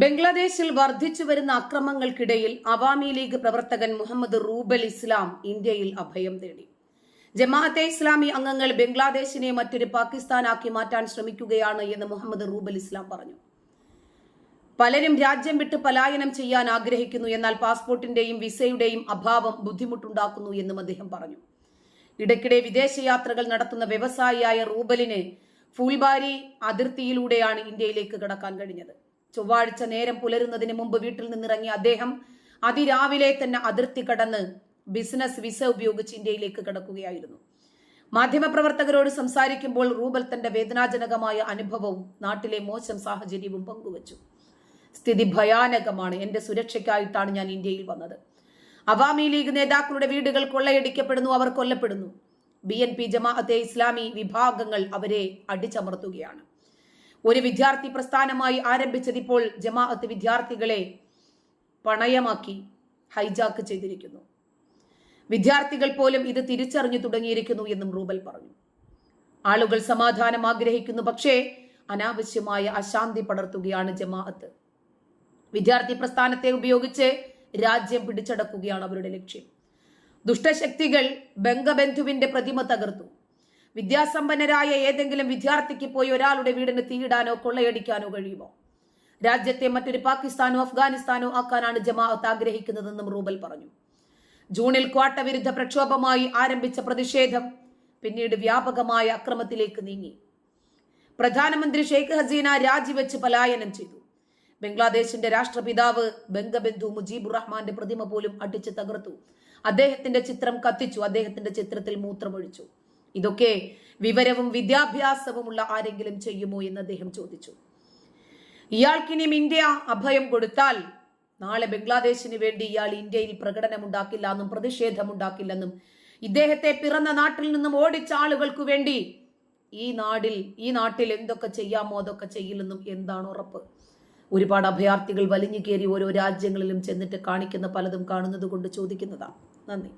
ബംഗ്ലാദേശിൽ വർദ്ധിച്ചു വരുന്ന അക്രമങ്ങൾക്കിടയിൽ അവാമി ലീഗ് പ്രവർത്തകൻ മുഹമ്മദ് റൂബൽ ഇസ്ലാം ഇന്ത്യയിൽ അഭയം തേടി. ജമാഅത്തെ ഇസ്ലാമി അംഗങ്ങൾ ബംഗ്ലാദേശിനെ മറ്റൊരു പാകിസ്ഥാനാക്കി മാറ്റാൻ ശ്രമിക്കുകയാണ് എന്ന് മുഹമ്മദ് റൂബൽ ഇസ്ലാം പറഞ്ഞു. പലരും രാജ്യം വിട്ട് പലായനം ചെയ്യാൻ ആഗ്രഹിക്കുന്നു എന്നാൽ പാസ്പോർട്ടിന്റെയും വിസയുടെയും അഭാവം ബുദ്ധിമുട്ടുണ്ടാക്കുന്നു എന്നും അദ്ദേഹം പറഞ്ഞു. ഇടയ്ക്കിടെ വിദേശയാത്രകൾ നടത്തുന്ന വ്യവസായിയായ റൂബലിന് ഫൂൽബാരി അതിർത്തിയിലൂടെയാണ് ഇന്ത്യയിലേക്ക് കടക്കാൻ കഴിഞ്ഞത്. ചൊവ്വാഴ്ച നേരം പുലരുന്നതിന് മുമ്പ് വീട്ടിൽ നിന്നിറങ്ങിയ അദ്ദേഹം അതിരാവിലെ തന്നെ അതിർത്തി കടന്ന് ബിസിനസ് വിസ ഉപയോഗിച്ച് ഇന്ത്യയിലേക്ക് കടക്കുകയായിരുന്നു. മാധ്യമപ്രവർത്തകരോട് സംസാരിക്കുമ്പോൾ റൂബൽ തന്റെ വേദനാജനകമായ അനുഭവവും നാട്ടിലെ മോശം സാഹചര്യവും പങ്കുവച്ചു. സ്ഥിതി ഭയാനകമാണ്. എന്റെ സുരക്ഷയ്ക്കായിട്ടാണ് ഞാൻ ഇന്ത്യയിൽ വന്നത്. അവാമി ലീഗ് നേതാക്കളുടെ വീടുകൾ കൊള്ളയടിക്കപ്പെടുന്നു അവർ കൊല്ലപ്പെടുന്നു. B N P Jamaat-e Islami വിഭാഗങ്ങൾ അവരെ അടിച്ചമർത്തുകയാണ്. ഒരു വിദ്യാർത്ഥി പ്രസ്ഥാനമായി ആരംഭിച്ചതിപ്പോൾ ജമാഅത്ത് വിദ്യാർത്ഥികളെ പണയമാക്കി ഹൈജാക്ക് ചെയ്തിരിക്കുന്നു. വിദ്യാർത്ഥികൾ പോലും ഇത് തിരിച്ചറിഞ്ഞു തുടങ്ങിയിരിക്കുന്നു എന്നും റൂബൽ പറഞ്ഞു. ആളുകൾ സമാധാനം ആഗ്രഹിക്കുന്നു പക്ഷേ അനാവശ്യമായ അശാന്തി പടർത്തുകയാണ് ജമാഅത്ത്. വിദ്യാർത്ഥി പ്രസ്ഥാനത്തെ ഉപയോഗിച്ച് രാജ്യം പിടിച്ചടക്കുകയാണ് അവരുടെ ലക്ഷ്യം. ദുഷ്ടശക്തികൾ ബംഗബന്ധുവിന്റെ പ്രതിമ തകർത്തു. വിദ്യാസമ്പന്നരായ ഏതെങ്കിലും വിദ്യാർത്ഥിക്ക് പോയി ഒരാളുടെ വീടിന് തീയിടാനോ കൊള്ളയടിക്കാനോ കഴിയുമോ? രാജ്യത്തെ മറ്റൊരു പാകിസ്ഥാനോ അഫ്ഗാനിസ്ഥാനോ ആക്കാനാണ് ജമാഅത്ത് ആഗ്രഹിക്കുന്നതെന്നും റൂബൽ പറഞ്ഞു. ജൂണിൽ ക്വാട്ട വിരുദ്ധ പ്രക്ഷോഭമായി ആരംഭിച്ച പ്രതിഷേധം പിന്നീട് വ്യാപകമായ അക്രമത്തിലേക്ക് നീങ്ങി. പ്രധാനമന്ത്രി ഷെയ്ഖ് ഹസീന രാജിവെച്ച് പലായനം ചെയ്തു. ബംഗ്ലാദേശിന്റെ രാഷ്ട്രപിതാവ് ബംഗബന്ധു മുജീബുർ റഹ്മാന്റെ പ്രതിമ പോലും അടിച്ചു തകർത്തു. അദ്ദേഹത്തിന്റെ ചിത്രം കത്തിച്ചു. അദ്ദേഹത്തിന്റെ ചിത്രത്തിൽ മൂത്രമൊഴിച്ചു. ഇതൊക്കെ വിവരവും വിദ്യാഭ്യാസവുമുള്ള ആരെങ്കിലും ചെയ്യുമോ എന്ന് അദ്ദേഹം ചോദിച്ചു. ഇയാൾക്കിനിയും ഇന്ത്യ അഭയം കൊടുത്താൽ നാളെ ബംഗ്ലാദേശിന് വേണ്ടി ഇയാൾ ഇന്ത്യയിൽ പ്രകടനമുണ്ടാക്കില്ല എന്നും പ്രതിഷേധമുണ്ടാക്കില്ലെന്നും ഇദ്ദേഹത്തെ പിറന്ന നാട്ടിൽ നിന്നും ഓടിച്ച ആളുകൾക്ക് വേണ്ടി ഈ നാടിൽ ഈ നാട്ടിൽ എന്തൊക്കെ ചെയ്യാമോ അതൊക്കെ ചെയ്യില്ലെന്നും എന്താണ് ഉറപ്പ്? ഒരുപാട് അഭയാർത്ഥികൾ വലിഞ്ഞു കയറി ഓരോ രാജ്യങ്ങളിലും ചെന്നിട്ട് കാണിക്കുന്ന പലതും കാണുന്നത് കൊണ്ട് ചോദിക്കുന്നതാണ് നന്ദി.